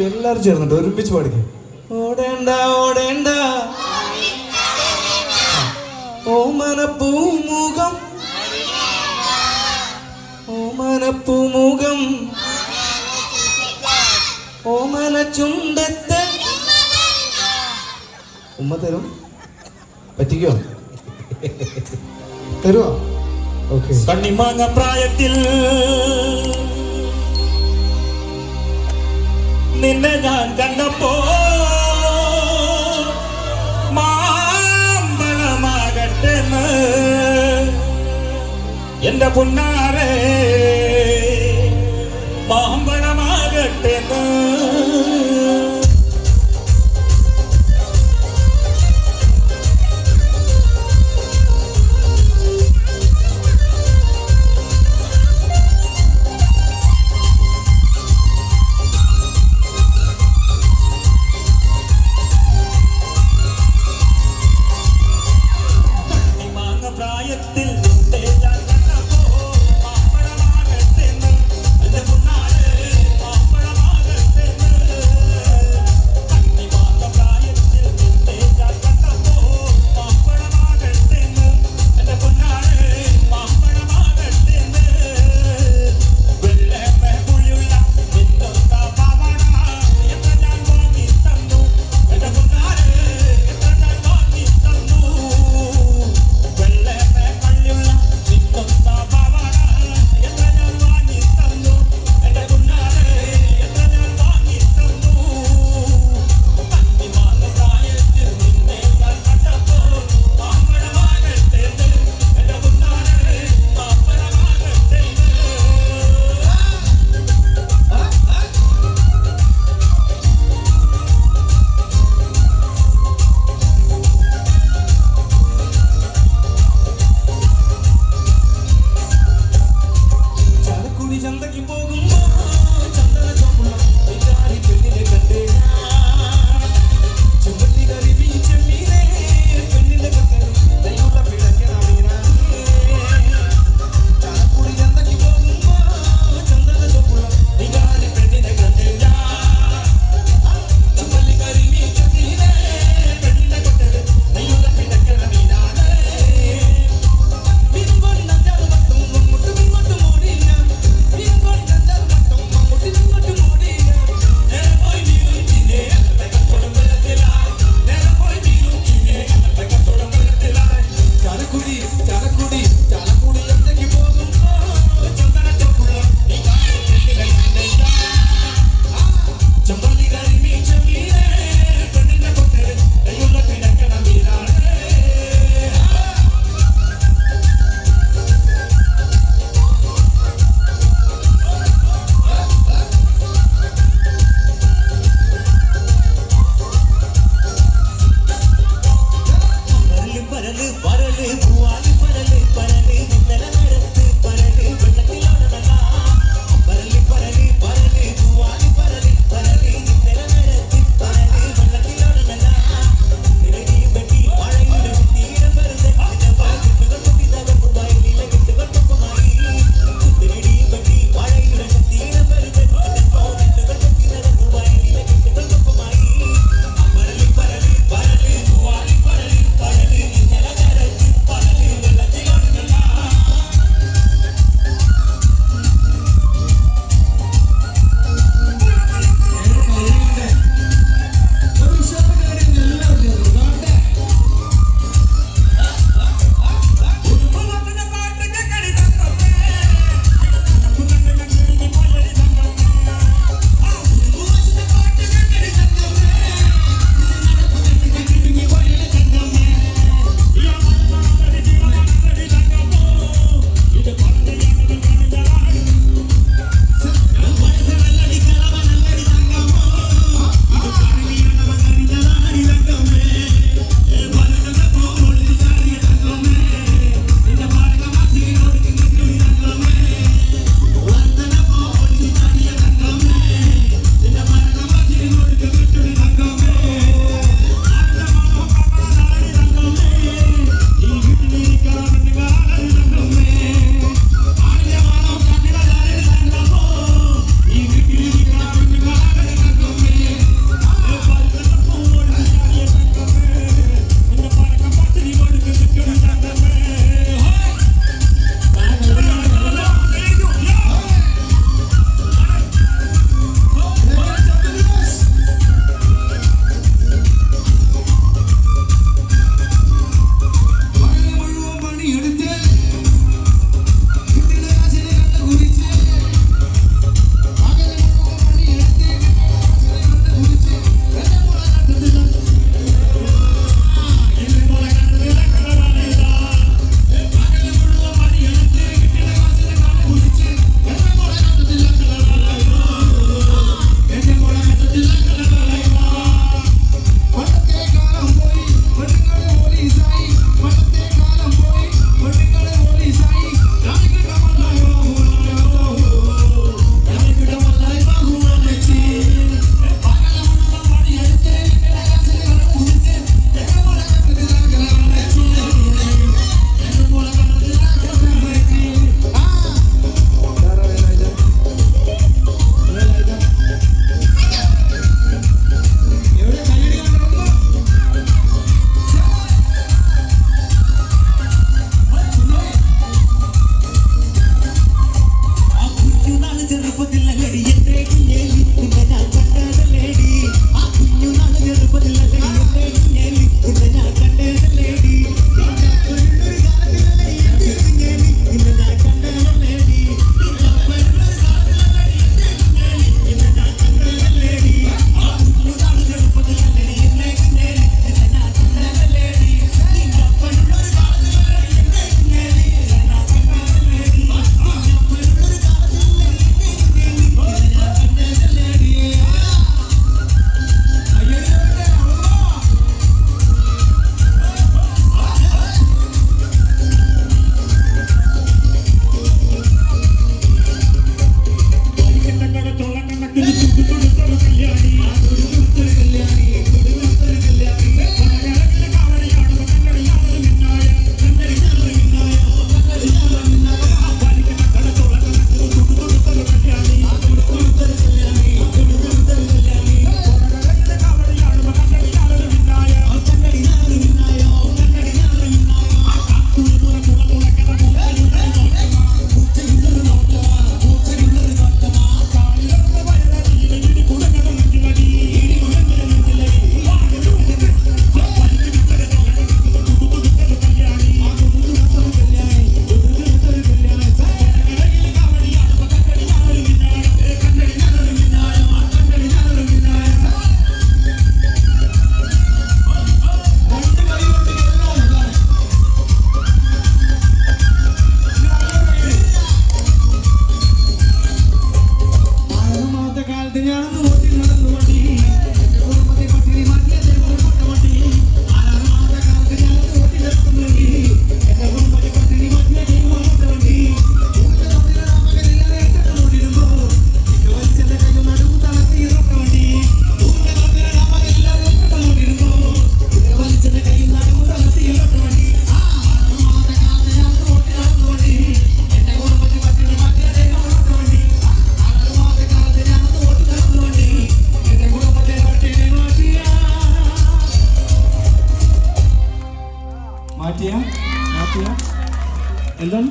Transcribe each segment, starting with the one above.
കൂടി എല്ലാവരും ചേർന്നിട്ട് ഒരുമിച്ച് പാടിക്കും. ഓടേണ്ട ഓടേണ്ട. ഓമനപ്പൂമുഖം ഓമനപ്പൂമുഖം ഓമന ചുണ്ടത്തെ ഉമ്മ തരും. പറ്റിക്കോ? തരുവോ? കണ്ണിമാങ്ങ പ്രായത്തിൽ നിന്നെ ഞാൻ കണ്ടപ്പോ മാമ്പഴമാകട്ടെ എന്റെ പുന്നാരെ മാറ്റിയ മാറ്റിയ എന്താണ്?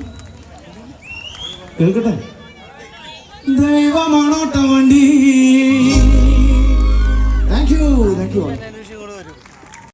കേൾക്കട്ടെ? ദൈവമാണോട്ട വണ്ടി? Thank you thank you